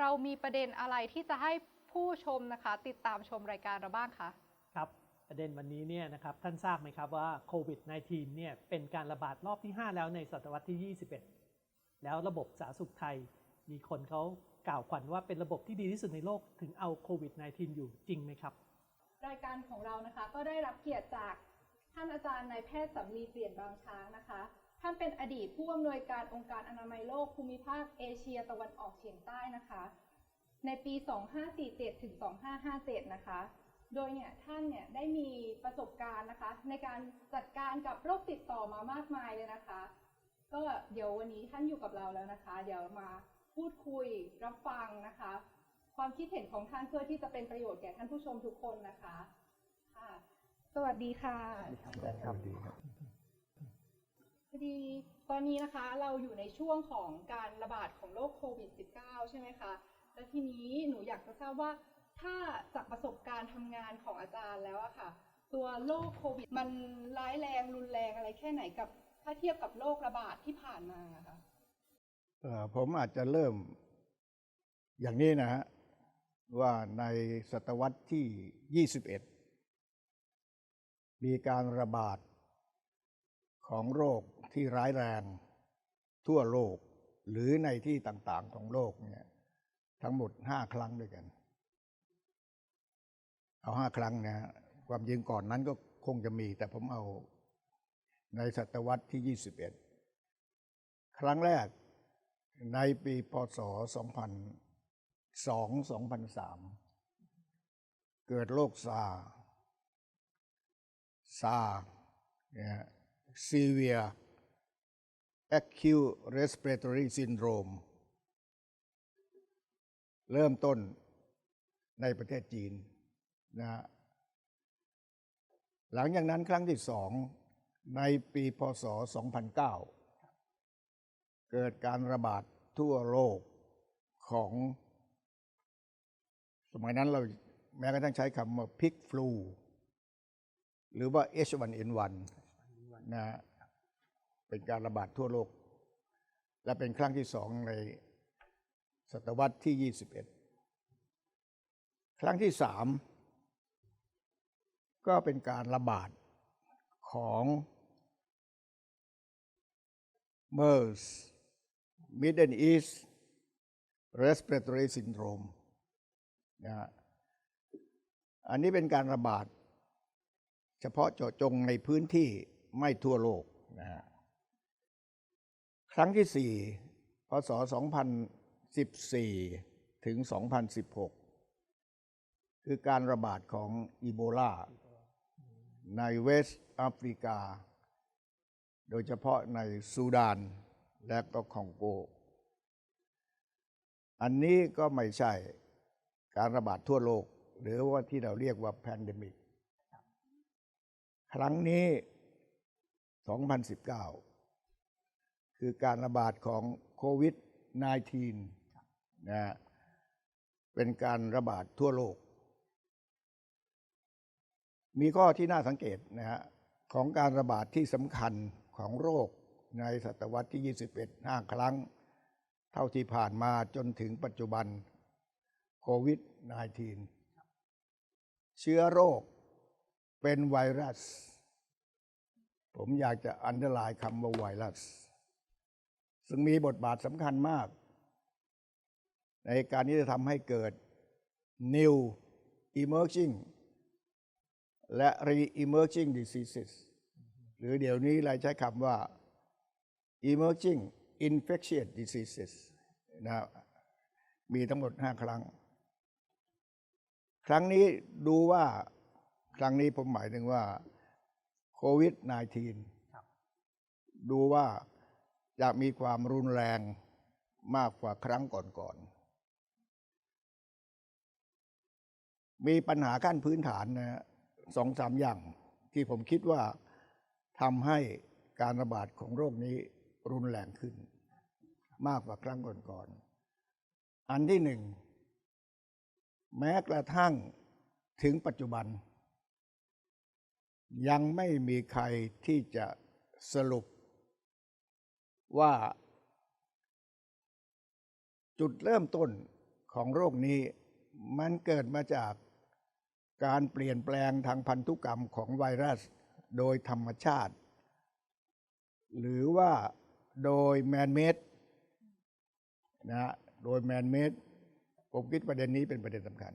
เรามีประเด็นอะไรที่จะให้ผู้ชมนะคะ ติดตามชมรายการเราบ้างคะครับประเด็นวันนี้เนี่ยนะครับท่านทราบไหมครับว่าโควิด -19 เนี่ยเป็นการระบาดรอบที่ 5 แล้วในศตวรรษที่ 21 แล้วระบบสาธารณสุขไทย มีคนเขากล่าวขวัญว่าเป็นระบบที่ดีที่สุดในโลกถึงเอาโควิด -19 อยู่จริงไหมครับ รายการของเรานะคะก็ได้รับเกียรติจากท่านอาจารย์นายแพทย์สำลีเปลี่ยนบางช้างนะคะ ท่านเป็นอดีตผู้อำนวยการองค์การอนามัยโลกภูมิภาคเอเชียตะวันออกเฉียงใต้นะคะ ในปี 2547 ถึง 2557 นะคะ โดยเนี่ยท่านเนี่ยได้มีประสบการณ์นะคะ ในการจัดการกับโรคติดต่อมามากมายเลยนะคะ ก็เดี๋ยววันนี้ท่านอยู่กับเราแล้วนะคะ เดี๋ยวมาพูดคุยรับฟังนะคะ ความคิดเห็นของท่านเพื่อที่จะเป็นประโยชน์แก่ท่านผู้ชมทุกคนนะคะค่ะ สวัสดีค่ะครับดีครับ พอดีตอนนี้นะคะเราอยู่ในช่วงของการระบาดของโรคโควิด -19 ใช่ไหมคะ แล้วทีนี้หนูอยากจะทราบว่าถ้าจากประสบการณ์ทำงานของอาจารย์แล้วอะค่ะ ตัวโรคโควิด มันร้ายแรงรุนแรงอะไรแค่ไหนกับ ถ้าเทียบกับโรคระบาดที่ผ่านมาอะคะผมอาจจะเริ่มอย่างนี้นะฮะว่าในศตวรรษที่ 21 มีการระบาดของโรค ที่ร้ายแรงทั่วโลกหรือในที่ต่างๆของโลกเนี่ยทั้งหมด5ครั้งด้วยกัน เอาห้าครั้งนะฮะความจริงก่อนนั้นก็คงจะมี แต่ผมเอาในศตวรรษที่21ครั้งแรกในปีพศ2002-2003เกิดโรคซาร์ซาร์เนี่ย severe acute respiratory syndrome เริ่มต้นในประเทศจีนนะฮะหลังจากนั้นครั้งที่สองในปีพศ 2009 เกิดการระบาดทั่วโลกของ สมัยนั้นเราแม้กระทั่งใช้คำว่าพิกฟลูหรือว่า H1N1 นะฮะ เป็นการระบาดทั่วโลก และเป็นครั้งที่สองในศตวรรษที่ 21 ครั้งที่สามก็เป็นการระบาดของ MERS Middle East Respiratory Syndrome นะอันนี้เป็นการระบาด เฉพาะเจาะจงในพื้นที่ไม่ทั่วโลกนะฮะ ครั้งที่สี่พศ 2014 ถึง 2016 คือการระบาดของอีโบลาในเวสต์แอฟริกา โดยเฉพาะในซูดานและก็คองโก อันนี้ก็ไม่ใช่การระบาดทั่วโลก หรือว่าที่เราเรียกว่าแพนเดมิก ครั้งนี้ 2019 คือการระบาดของโควิด -19 นะฮะเป็นการระบาดทั่วโลก มีข้อที่น่าสังเกตนะฮะของการระบาดที่สำคัญของโรคในศตวรรษที่ 21 5 ครั้ง เท่าที่ผ่านมาจนถึงปัจจุบันโควิด -19 เชื้อโรคเป็นไวรัส ผมอยากจะอันเดอร์ไลน์คำว่าไวรัส ซึ่งมีบทบาทสำคัญมาก ในการที่จะทำให้เกิด new emerging และ re-emerging diseases หรือเดี๋ยวนี้เราใช้คำว่า emerging infectious diseases นะครับมีทั้งหมด5ครั้ง ครั้งนี้ดูว่าครั้งนี้ผมหมายถึงว่าโควิด -19 ดูว่า จะมีความรุนแรงมากกว่าครั้งก่อนๆ มีปัญหาขั้นพื้นฐานนะฮะสองสามอย่างที่ผมคิดว่าทำให้การระบาดของโรคนี้รุนแรงขึ้น มากกว่าครั้งก่อนๆ อันที่หนึ่ง แม้กระทั่งถึงปัจจุบัน ยังไม่มีใครที่จะสรุป ว่า จุดเริ่มต้นของโรคนี้มันเกิดมาจากการเปลี่ยนแปลงทางพันธุกรรมของไวรัสโดยธรรมชาติ หรือว่าโดยแมนเมดนะฮะโดยแมนเมดผมคิดประเด็นนี้เป็นประเด็นสำคัญ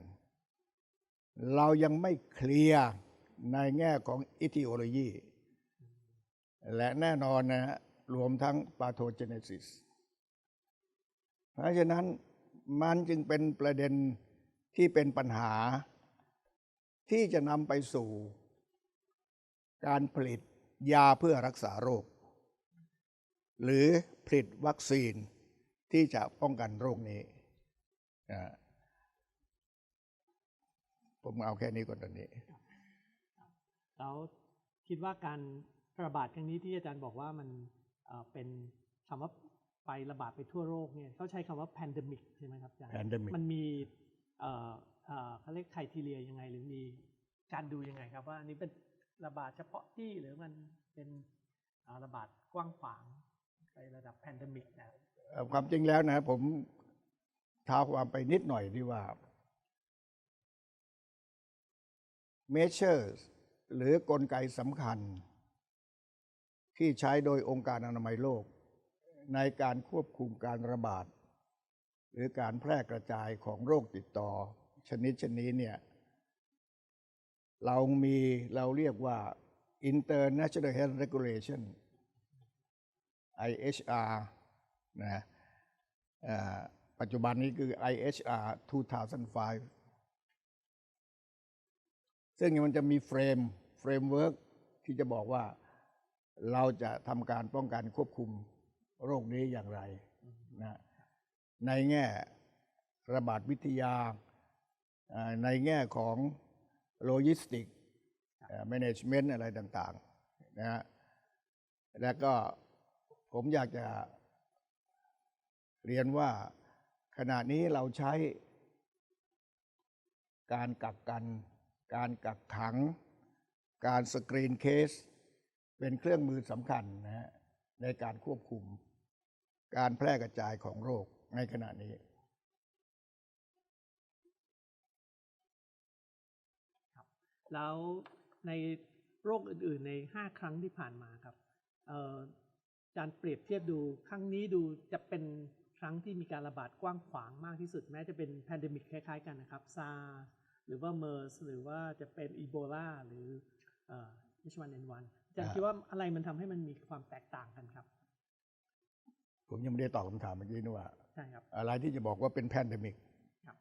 เรายังไม่เคลียร์ในแง่ของอิทิโอโลยี และแน่นอนนะฮะ รวมทั้งปาโทเจเนซิส เพราะฉะนั้นมันจึงเป็นประเด็นที่เป็นปัญหา ที่จะนำไปสู่ การผลิตยาเพื่อรักษาโรค หรือผลิตวัคซีนที่จะป้องกันโรคนี้ ผมเอาแค่นี้ก่อนตอนนี้ แล้วคิดว่าการระบาดครั้งนี้ที่อาจารย์บอกว่ามัน เอ่อเป็นคำว่าไประบาดไปทั่วโลกเนี่ยเขาใช้คำว่า pandemic ใช่ไหมครับอาจารย์ pandemic มันมีเอ่อเอ่อเขาเรียกไคทีเรียยังไง หรือมีการดูยังไงครับว่าอันนี้เป็นระบาดเฉพาะที่หรือมันเป็นเอ่อระบาดกว้างขวางไประดับ pandemic นะเอ่อความจริงแล้วนะผมท้าความไปนิดหน่อยที่ว่า measures หรือกลไกสำคัญ ที่ใช้โดยองค์การอนามัยโลก ในการควบคุมการระบาด หรือการแพร่กระจายของโรคติดต่อ ชนิดชนี้เนี่ยเรามีเราเรียกว่า International Health Regulation IHR นะปัจจุบันนี้คือ IHR 2005 ซึ่งมันจะมีเฟรมเฟรมเวิร์กที่จะบอกว่า เราจะทำการป้องกันควบคุมโรคนี้อย่างไรนะในแง่ระบาดวิทยา ในแง่ของโลจิสติกแมネจเมนต์อะไรต่างๆนะฮะแล้วก็ผมอยากจะเรียนว่าขณะนี้เราใช้การกักกัน การกักขัง การสกรีนเคส เป็นเครื่องมือสำคัญนะฮะในการควบคุม การแพร่กระจายของโรคในขณะนี้แล้วในโรคอื่นๆใน 5 ครั้งที่ผ่านมาครับเอ่ออาจารย์เปรียบเทียบดูครั้งนี้ดูจะเป็นครั้งที่มีการระบาดกว้างขวางมากที่สุด แม้จะเป็นแพนเดมิกคล้ายๆกันนะครับซาหรือว่าเมอร์สหรือว่าจะเป็นอีโบลาหรือเอ่อ H1N1 อาจารย์อ่าคิดว่าอะไรมันทำให้มันมีความแตกต่างกันครับ ผมยังไม่ได้ตอบคำถามเมื่อกี้นี่ว่าใช่ครับอะไรที่จะบอกว่าเป็นแพนเดมิกครับ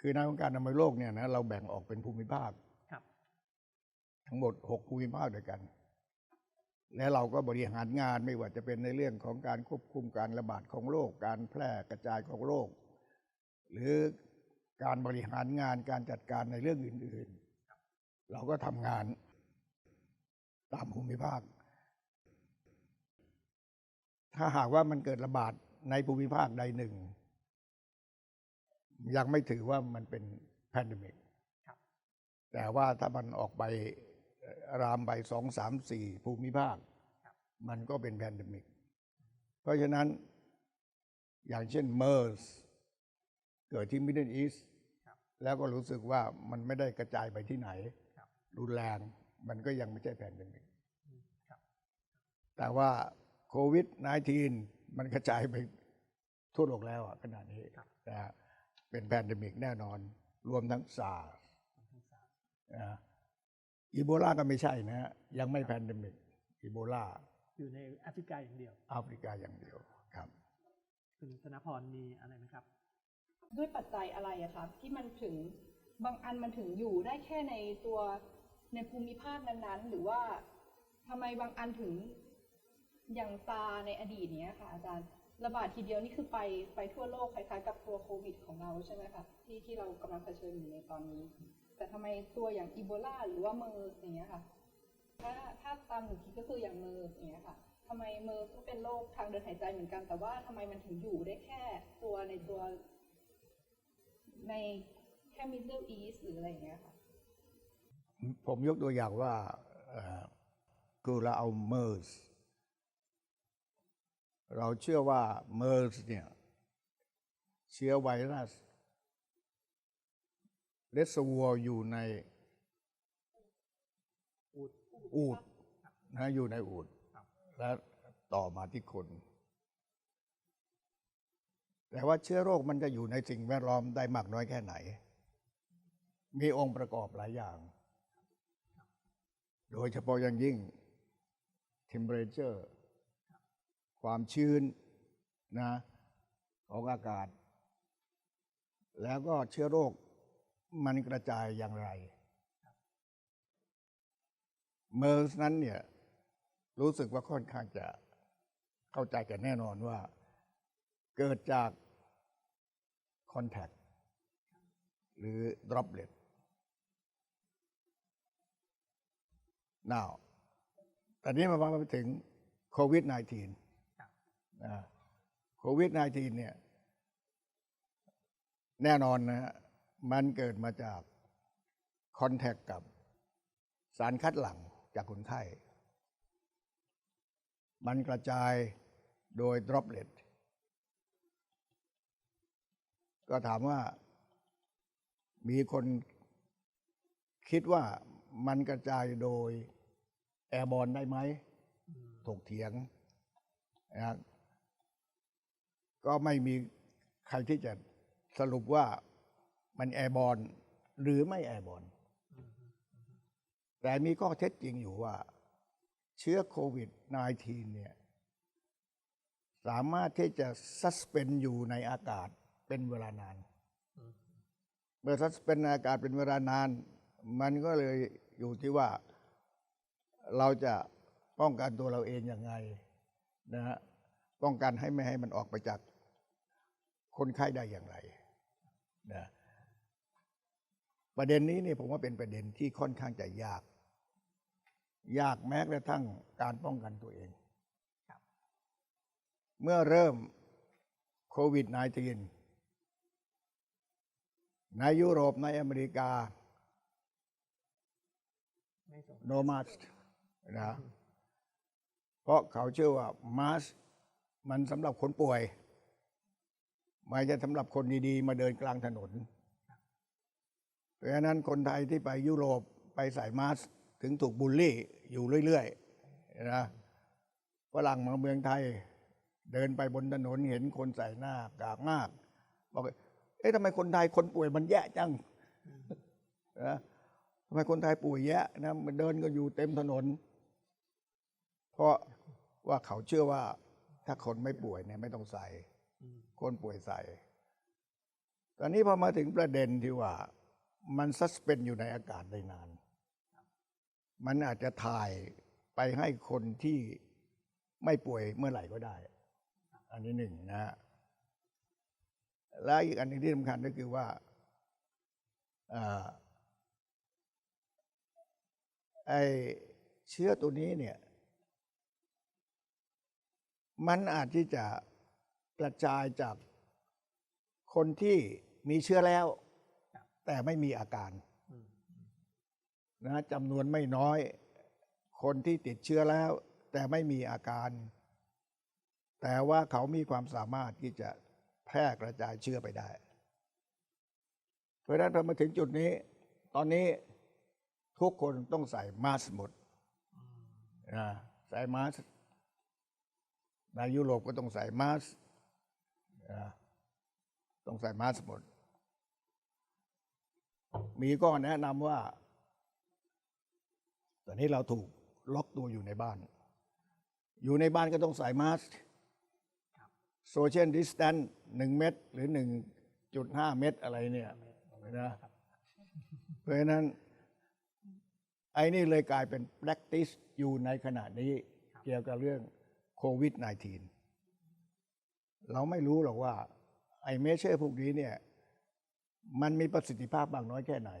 คือในองค์การอนามัยโลกเนี่ยนะเราแบ่งออกเป็นภูมิภาคครับทั้งหมด6ภูมิภาคด้วยกัน และเราก็บริหารงานไม่ว่าจะเป็นในเรื่องของการควบคุมการระบาดของโรคการแพร่กระจายของโรคหรือการบริหารงานการจัดการในเรื่องอื่น ๆ เราก็ทำงาน ตามภูมิภาค ถ้าหากว่ามันเกิดระบาดในภูมิภาคใดหนึ่ง ยังไม่ถือว่ามันเป็นแพนดมิกครับแต่ว่าถ้ามันออกไปเอ่อรามไปสองสามสี่ภูมิภาค มันก็เป็นแพนดมิก เพราะฉะนั้นอย่างเช่นเมอร์สเกิดที่มิดเดิลอีสครับแล้วก็รู้สึกว่ามันไม่ได้กระจายไปที่ไหนครับรุนแรงมันก็ยังไม่ใช่แพนดมิกครับ แต่ว่าโควิด -19 มันกระจายไปทั่วโลกแล้วอะขนาดนี้ครับนะฮะเป็นแพนดมิกแน่นอน รวมทั้งซาร์นะอีโบลาก็ไม่ใช่นะฮะยังไม่แพนดมิกอีโบลาอยู่ในแอฟริกาอย่างเดียวแอฟริกาอย่างเดียวครับคุณธนพรมีอะไรไหมครับ ด้วยปัจจัยอะไรอะคะที่มันถึงบางอันมันถึงอยู่ได้แค่ในตัวในภูมิภาคนั้นๆ หรือว่าทำไมบางอันถึง อย่างซาในอดีตเนี้ยค่ะ อาจารย์ระบาดทีเดียวนี่คือไปไปทั่วโลกคล้ายๆกับตัวโควิด ของเราใช่ไหมคะที่ที่เรากำลังเผชิญอยู่ในตอนนี้ แต่ทำไมตัวอย่างอีโบลาหรือว่าเมอร์สอย่างเงี้ยค่ะ ถ้าถ้าตามหนูคิดก็คืออย่างเมอร์สอย่างเงี้ยค่ะทำไมเมอร์สก็เป็นโรคทางเดินหายใจเหมือนกัน แต่ว่าทำไมมันถึงอยู่ได้แค่ตัวในตัว ในแค่ Middle East หรืออะไรอย่างเงี้ยค่ะ ผมยกตัวอย่างว่าคือเราเอาเมอร์ส เราเชื่อว่าเมอร์สเนี่ยเชื้อไวรัสเลสวัวอยู่ในอูดนะอยู่ในอูดและต่อมาที่คน แต่ว่าเชื้อโรคมันจะอยู่ในสิ่งแวดล้อมได้มากน้อยแค่ไหน มีองค์ประกอบหลายอย่าง โดยเฉพาะอย่างยิ่ง temperature ความชื้นนะของอากาศ แล้วก็เชื้อโรคมันกระจายอย่างไร เมอร์สนั้นเนี่ยรู้สึกว่าค่อนข้างจะเข้าใจกันแน่นอนว่า เกิดจากคอนแทคหรือ droplet now ตอนนี้มามาถึงโควิด -19 โควิด -19 เนี่ย แน่นอนนะฮะมันเกิดมาจากคอนแทคกับสารคัดหลั่งจากคนไข้ มันกระจายโดย droplet ก็ถามว่ามีคนคิดว่ามันกระจายโดยแอร์บอลได้ไหมถกเถียงนะครับ ก็ไม่มีใครที่จะสรุปว่ามันแอร์บอลหรือไม่แอร์บอลแต่มีข้อเท็จจริงอยู่ว่า เชื้อโควิด -19 เนี่ย สามารถที่จะซัสเพนอยู่ในอากาศเป็นเวลานาน เมื่อซัสเพนในอากาศเป็นเวลานาน มันก็เลยอยู่ที่ว่า เราจะป้องกันตัวเราเองยังไงนะฮะป้องกันให้ไม่ให้มันออกไปจาก คนไข้ได้อย่างไรนะประเด็นนี้เนี่ยผมว่าเป็นประเด็นที่ค่อนข้างจะยาก ยากแม้กระทั่งการป้องกันตัวเองเมื่อเริ่มโควิด -19 ในยุโรปในอเมริกาไม่สนโนมาสนะเพราะเขาเชื่อว่ามาสมันสำหรับคนป่วย ไม่ใช่สำหรับคนดีๆ มาเดินกลางถนนเพราะฉะนั้นคนไทยที่ไปยุโรปไปใส่มาสก์ถึงถูกบูลลี่อยู่เรื่อยๆนะฝรั่งมาเมืองไทย เดินไปบนถนนเห็นคนใส่หน้ากากมากบอกเอ๊ะทำไมคนไทยคนป่วยมันแย่จังนะทำไมคนไทยป่วยแย่นะมันเดินก็อยู่เต็มถนน เพราะว่าเขาเชื่อว่าถ้าคนไม่ป่วยเนี่ยไม่ต้องใส่ คนป่วยใส่ ตอนนี้พอมาถึงประเด็นที่ว่า มันซัสเพนอยู่ในอากาศได้นาน มันอาจจะถ่ายไปให้คนที่ไม่ป่วยเมื่อไหร่ก็ได้ อันนี้หนึ่งนะฮะและอีกอันหนึงที่สำคัญก็คือว่าอ่าไอเชื้อตัวนี้เนี่ย มันอาจที่จะ กระจายจากคนที่มีเชื้อแล้ว แต่ไม่มีอาการนะจำนวนไม่น้อย คนที่ติดเชื้อแล้ว แต่ไม่มีอาการ แต่ว่าเขามีความสามารถที่จะแพร่กระจายเชื้อไปได้ เพราะฉะนั้นพอมาถึงจุดนี้ ตอนนี้ทุกคนต้องใส่มาสก์หมดนะใส่มาสก์ในยุโรปก็ต้องใส่มาสก์ ต้องใส่มาสก์หมด มีก็แนะนำว่า ตอนนี้เราถูกล็อกตัวอยู่ในบ้าน อยู่ในบ้านก็ต้องใส่มาสก์โซเชียลดิสแตนหนึ่งเมตร หรือหนึ่งจุดห้าเมตรอะไรเนี่ยนะเพราะฉะนั้น ไอ้นี่เลยกลายเป็น practice อยู่ในขณะนี้เกี่ยวกับเรื่องโควิด -19 เราไม่รู้หรอกว่า ไอ้เมเชอร์พวกนี้เนี่ย มันมีประสิทธิภาพบางน้อยแค่ไหน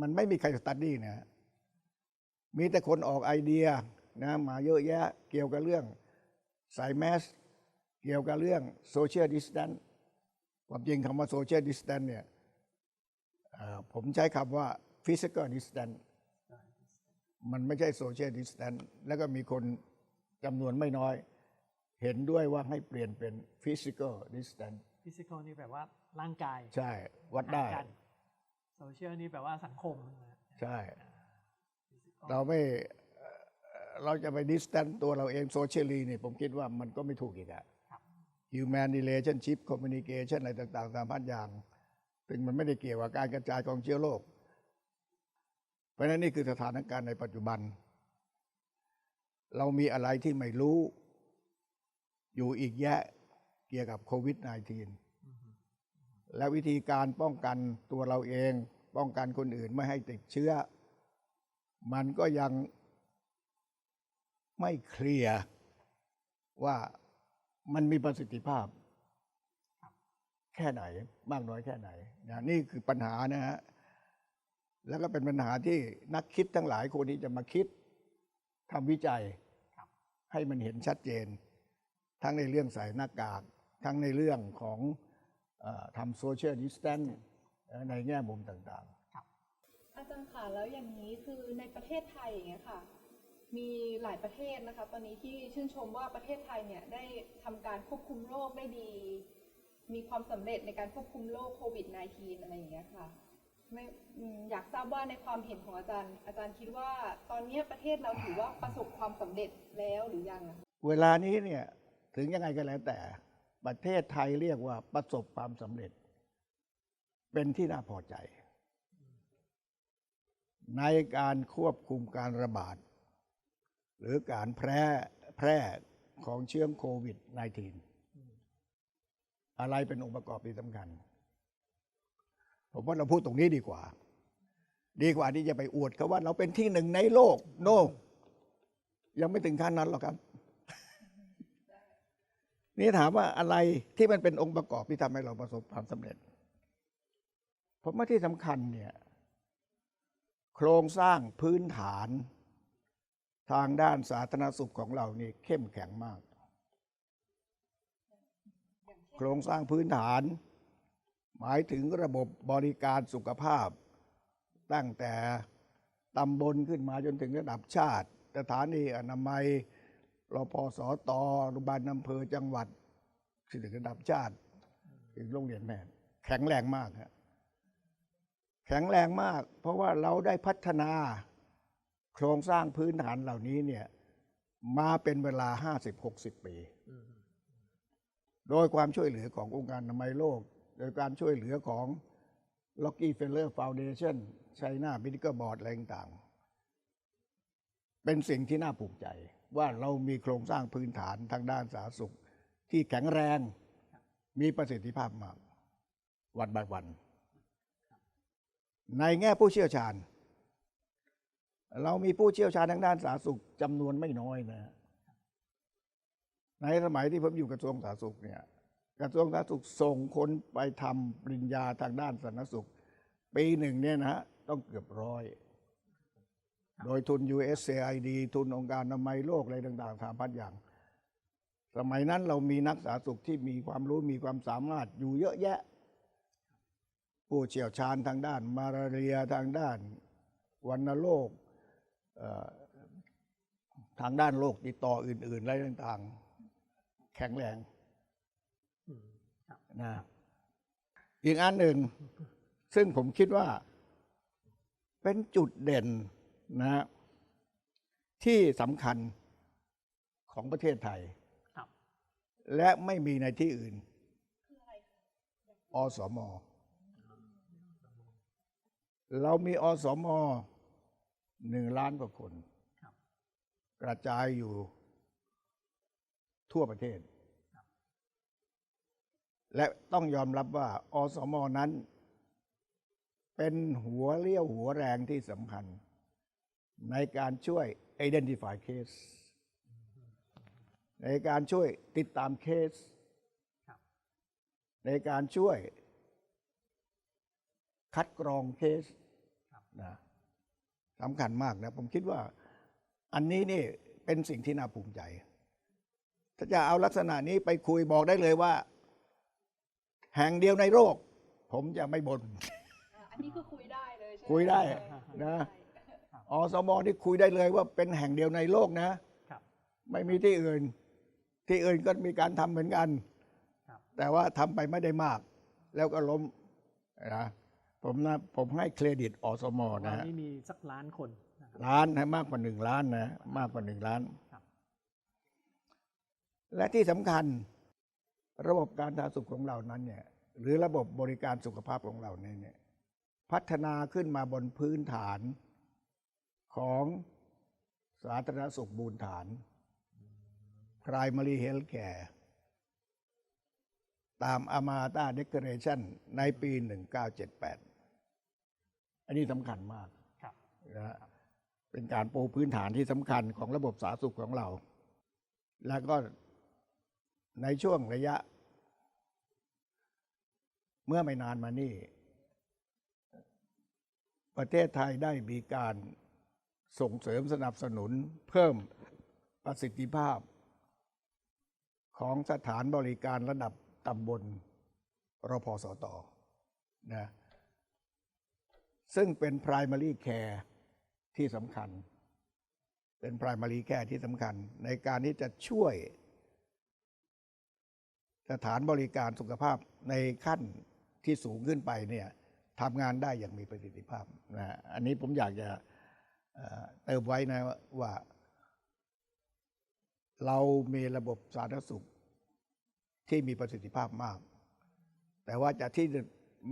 มันไม่มีใครสตัดดี้นะมีแต่คนออกไอเดียนะมาเยอะแยะเกี่ยวกับเรื่องใส่แมสเกี่ยวกับเรื่องโซเชียลดิสแตนความจริงคำว่าโซเชียลดิสแตนเนี่ยผมใช้คำว่าฟิสิก a l ดิสแตนมันไม่ใช่โซเชียลดิสแตนแล้วก็มีคนจำนวนไม่น้อย เห็นด้วยว่าให้เปลี่ยนเป็นฟิสิก a l ดิสแตนฟิสิกอลนี่แบบว่าร่างกาย ใช่ วัดได้โซเชียลนี่แบบว่าสังคมนะใช่ Physical เราไม่เอ่อเราจะไปดิสแตนตัวเราเองโซเชียลีนี่ผมคิดว่ามันก็ไม่ถูกอีกอะครับ human relationship communication อะไรต่างๆตามพันอย่างซึ่งมันไม่ได้เกี่ยวกับการกระจายของเชื้อโรคเพราะฉะนั้นนี่คือสถานการณ์ในปัจจุบัน เรามีอะไรที่ไม่รู้ อยู่อีกแยะเกี่ยวกับโควิด -19 และวิธีการป้องกันตัวเราเอง ป้องกันคนอื่นไม่ให้ติดเชื้อ มันก็ยังไม่เคลียร์ว่ามันมีประสิทธิภาพ แค่ไหนมากน้อยแค่ไหนนะนี่คือปัญหานะฮะแล้วก็เป็นปัญหาที่นักคิดทั้งหลายคนที่จะมาคิดทำวิจัยครับให้มันเห็นชัดเจน ทั้งในเรื่องใส่หน้ากาก ทั้งในเรื่องของเออทำโซเชียลดิสแตนในแง่มุมต่างอาจารย์ค่ะแล้วอย่างนี้คือในประเทศไทยอย่างเงี้ยค่ะ มีหลายประเทศนะคะ ตอนนี้ที่ชื่นชมว่าประเทศไทยเนี่ยได้ทำการควบคุมโรคได้ดี มีความสำเร็จในการควบคุมโรคโควิด -19 อะไรอย่างเงี้ยค่ะไม่อืมอยากทราบว่าในความเห็นของอาจารย์ อาจารย์คิดว่าตอนเนี้ยประเทศเราถือว่าประสบความสำเร็จแล้วหรือยังอะๆเวลานี้เนี่ย ถึงยังไงก็แล้วแต่ ประเทศไทยเรียกว่าประสบความสำเร็จ เป็นที่น่าพอใจ ในการควบคุมการระบาด หรือการแพร่แพร่ของเชื้อโควิด -19 อะไรเป็นองค์ประกอบที่สำคัญ ผมว่าเราพูดตรงนี้ดีกว่า ดีกว่าที่จะไปอวดเขาว่าเราเป็นที่หนึ่งในโลก โนยังไม่ถึงขั้นนั้นหรอกครับ นี่ถามว่าอะไรที่มันเป็นองค์ประกอบที่ทำให้เราประสบความสำเร็จ ผมว่าที่สำคัญเนี่ย โครงสร้างพื้นฐานทางด้านสาธารณสุขของเรานี่เข้มแข็งมาก โครงสร้างพื้นฐาน หมายถึงระบบบริการสุขภาพ ตั้งแต่ตำบลขึ้นมาจนถึงระดับชาติ สถานีอนามัย รพสตโรงพยาบาลอำเภอจังหวัดถึงระดับชาติถึงโรงเรียนแม่นแข็งแรงมากฮะแข็งแรงมาก เพราะว่าเราได้พัฒนาโครงสร้างพื้นฐานเหล่านี้เนี่ยมาเป็นเวลา50-60ปี โดยความช่วยเหลือขององค์การอนามัยโลก โดยการช่วยเหลือของ Rockefeller Foundation China Medical Board อะไรต่างๆเป็นสิ่งที่น่าภูมิใจ ว่าเรามีโครงสร้างพื้นฐานทางด้านสาธารณสุข ที่แข็งแรงมีประสิทธิภาพมากวันบวัน ในแง่ผู้เชี่ยวชาญ เรามีผู้เชี่ยวชาญทางด้านสาธารณสุขจำนวนไม่น้อยนะในสมัยที่ผมอยู่กระทรวงสาธารณสุขเนี่ยกระทรวงสาธารณสุขส่งคนไปทำปริญญาทางด้านสาธารณสุข ปีหนึ่งเนี่ยนะฮะต้องเกือบร้อย โดยทุน USAID ทุนองค์การอนามัยโลกอะไรต่างๆสามพันอย่าง สมัยนั้นเรามีนักสาธารณสุขที่มีความรู้มีความสามารถอยู่เยอะแยะ ผู้เชี่ยวชาญทางด้าน มาลาเรียทางด้านวัณโรคเอ่อทางด้านโรคติดต่ออื่นๆอะไรต่างๆ แข็งแรงอืมครับนะอีกอันหนึ่ง ซึ่งผมคิดว่าเป็นจุดเด่น นะที่สำคัญของประเทศไทยครับและไม่มีในที่อื่น อสม เรามีอสมหนึ่งล้านกว่าคนครับกระจายอยู่ทั่วประเทศ และต้องยอมรับว่า อสมนั้น เป็นหัวเลี้ยวหัวแรงที่สำคัญ ในการช่วย identify case ในการช่วยติดตามเคสครับในการช่วยคัดกรองเคสครับนะสำคัญมากนะ ผมคิดว่าอันนี้นี่เป็นสิ่งที่น่าภูมิใจ ถ้าจะเอาลักษณะนี้ไปคุยบอกได้เลยว่า แห่งเดียวในโลกผมจะไม่บน่นอะอันนี้คือคุยได้เลยใช่ไหมคุยได้คุยนะได้ อสมที่คุยได้เลยว่าเป็นแห่งเดียวในโลกนะครับไม่มีที่อื่น ที่อื่นก็มีการทำเหมือนกันครับแต่ว่าทำไปไม่ได้มาก แล้วก็ล้มนะผมนะผมให้เครดิตอสมของนะเราฮะนี่มีสักล้านคนนะครับล้านนะมากกว่าหนึ่งล้านนะมากกว่าหนึ่งล้านครับและที่สำคัญระบบการสาธารณสุขของเรานั้นเนี่ยหรือระบบบริการสุขภาพของเราเนี่ยเนี่ยพัฒนาขึ้นมาบนพื้นฐาน ของสาธารณสุขบูรฐาน primary health care ตาม Amata Declaration ในปี 1978 อันนี้สำคัญมากครับนะฮะเป็นการปูพื้นฐานที่สำคัญของระบบสาธารณสุขของเรา แล้วก็ในช่วงระยะ เมื่อไม่นานมานี่ ประเทศไทยได้มีการ ส่งเสริมสนับสนุนเพิ่มประสิทธิภาพ ของสถานบริการระดับตำบลรพสตนะซึ่งเป็น primary care ที่สำคัญ เป็น primary care ที่สำคัญ ในการที่จะช่วย สถานบริการสุขภาพในขั้นที่สูงขึ้นไปเนี่ยทำงานได้อย่างมีประสิทธิภาพนะฮะอันนี้ผมอยากจะ เอ่อเติมไว้นะว่า เรามีระบบสาธารณสุขที่มีประสิทธิภาพมาก แต่ว่าจะที่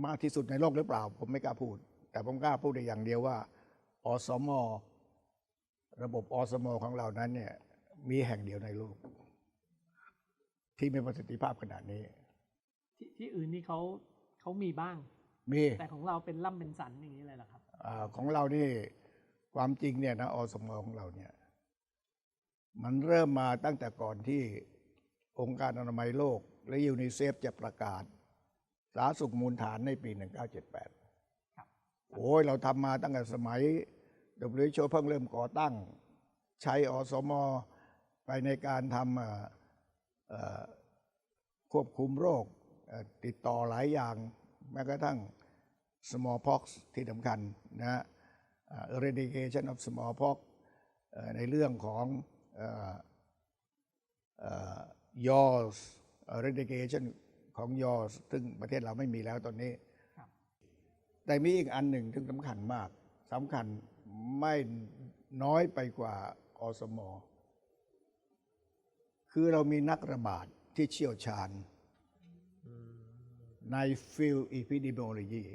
มากที่สุดในโลกหรือเปล่า ผมไม่กล้าพูด แต่ผมกล้าพูดได้อย่างเดียวว่าอสมระบบอสมของเรานั้นเนี่ยมีแห่งเดียวในโลก ที่มีประสิทธิภาพขนาดนี้ ที่ที่อื่นนี่เขาเขามีบ้าง มี แต่ของเราเป็นล่ำเป็นสันอย่างนี้เลยเหรอครับอาของเรานี่ ความจริงเนี่ยนะอสมของเราเนี่ย มันเริ่มมาตั้งแต่ก่อนที่องค์การอนามัยโลก และยูนิเซฟจะประกาศ สาธารณสุขมูลฐานในปี 1978ครับโอ้ยเราทำมาตั้งแต่สมัย WHO เพิ่งเริ่มก่อตั้ง ใช้อสมไปในการทำเอ่อเอ่อควบคุมโรคเอ่อติดต่อหลายอย่าง แม้กระทั่ง smallpox ที่สำคัญนะฮะเอ่อ eradication of smallpox เอ่อในเรื่องของเอ่อเอ่อ yaws eradication ของ yaws ซึ่งประเทศเราไม่มีแล้วตอนนี้ครับแต่มีอีกอันหนึ่งที่สำคัญมากสำคัญไม่น้อยไปกว่าอสมคือเรามีนักระบาดที่เชี่ยวชาญในฟิล epidemiology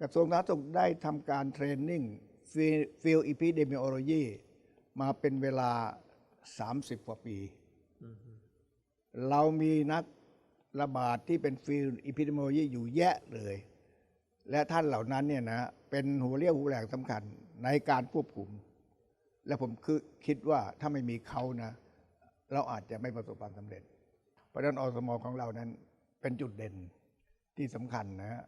กระทรวงสาธารณสุขได้ทำการเทรนนิ่งฟิล epidemiology มาเป็นเวลา 30 กว่าปี เรามีนักระบาดที่เป็นฟิล epidemiology อยู่แยะเลย และท่านเหล่านั้นเนี่ยนะเป็นหัวเรี่ยวหัวแรงสำคัญในการควบคุม และผมคือคิดว่าถ้าไม่มีเขานะ เราอาจจะไม่ประสบความสำเร็จ เพราะฉะนั้นอสมของเรานั้นเป็นจุดเด่นที่สำคัญนะฮะ